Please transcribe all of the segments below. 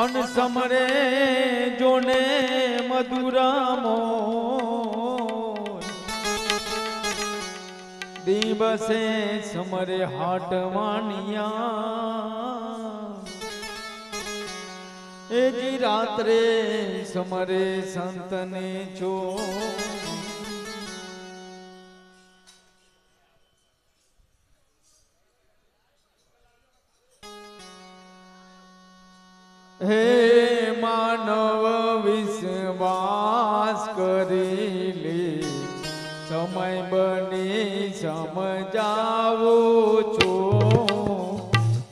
અન સમરે જોને મધુરામો. દિવસે સમરે હાટ માનિયા એજી રાત્રે સમરે સંતને છો વિશ્વાસ કરી લે સમય બની સમજાવો છો.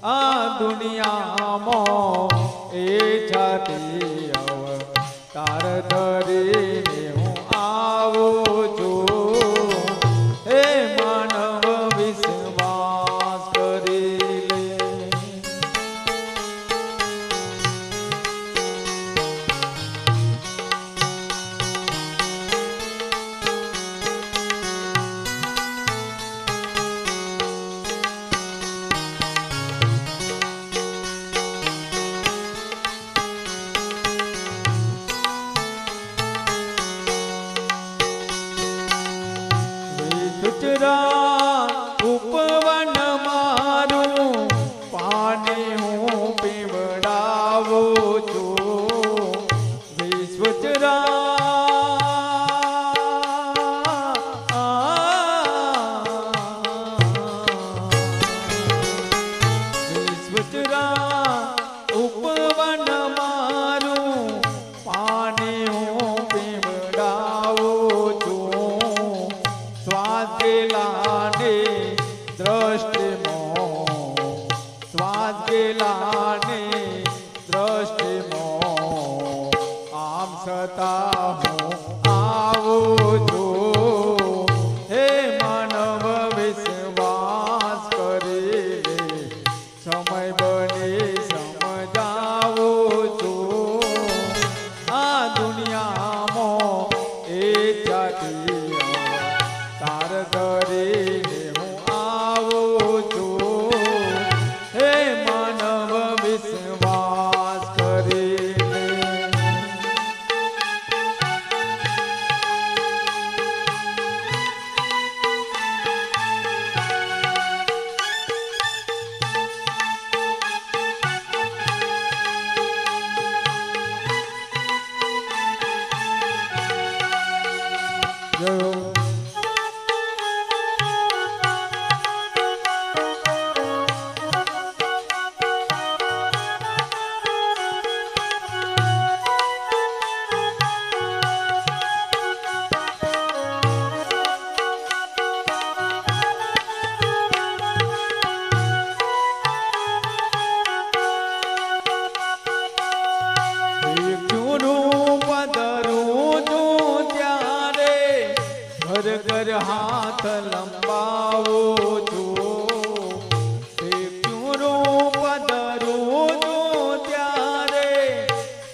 આ દુનિયામાં એ છાતી અવતાર ધરીને સ્વાદ ગેલાને દ્રષ્ટિમાં આમ છતાં હું ઘર કર હાથ લંબાવો છો. પદરું ત્યારે.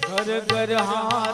ઘર ઘર હાથ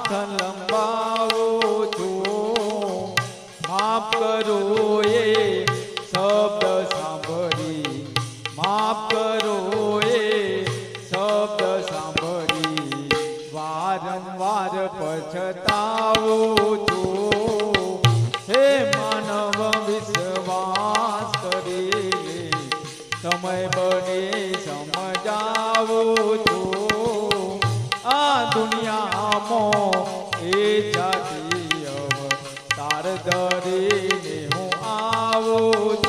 દુનિયામાં એ જાતિ તાર ધરીને હું આવું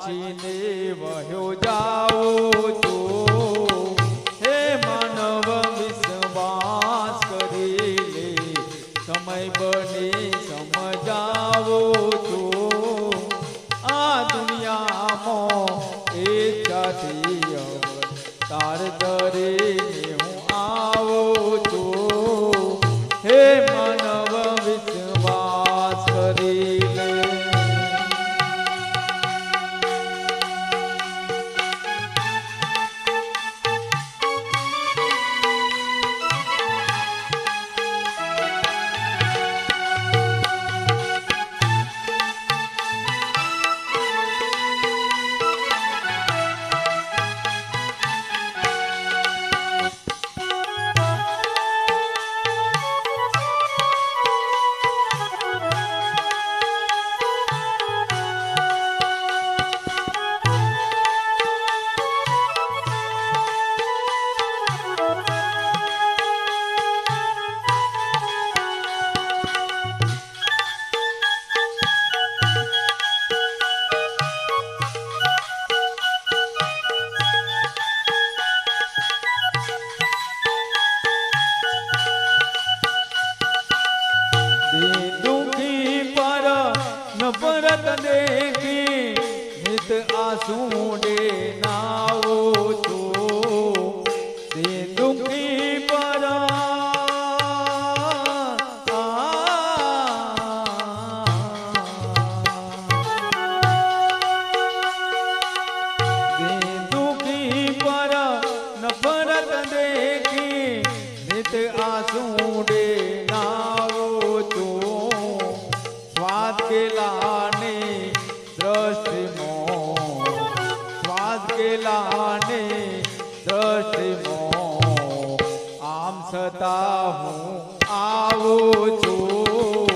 વાંચીને વહ્યો જાઓ તો હે માનવ વિશ્વાસ કરી લે સમય બને સમજાવો છો આ દુનિયામાં ઈચ્છાથી તાર દરેને કેલાને દ્રષ્ટિમો આમ છતાં હું આવું છું.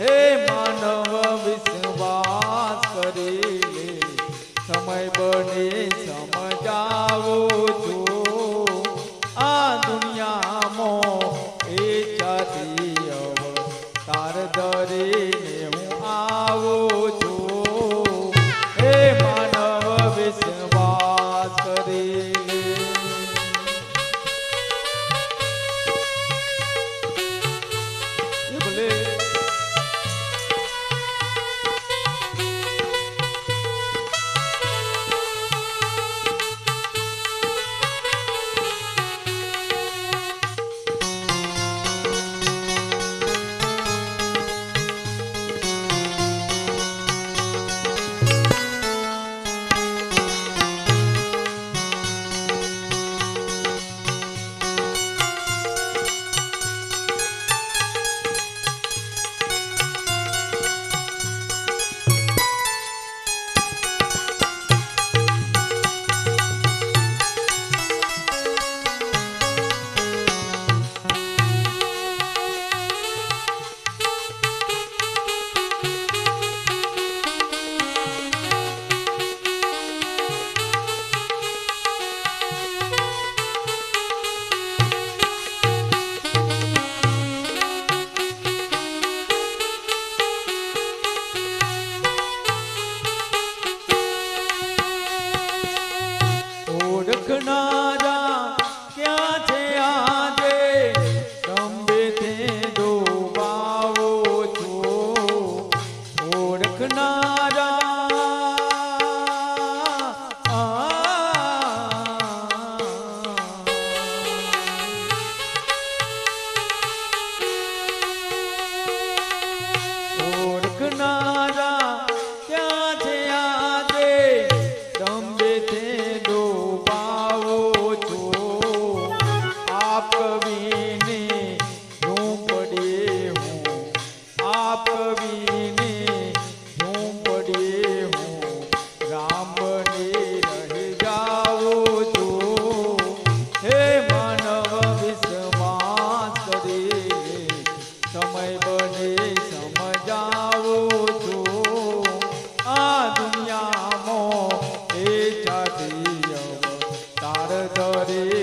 હે માનવ વિશ્વાસ કરી લે સમય બને સમજાવું છું. આ દુનિયામાં એ અવ તાર દરીને હું দরে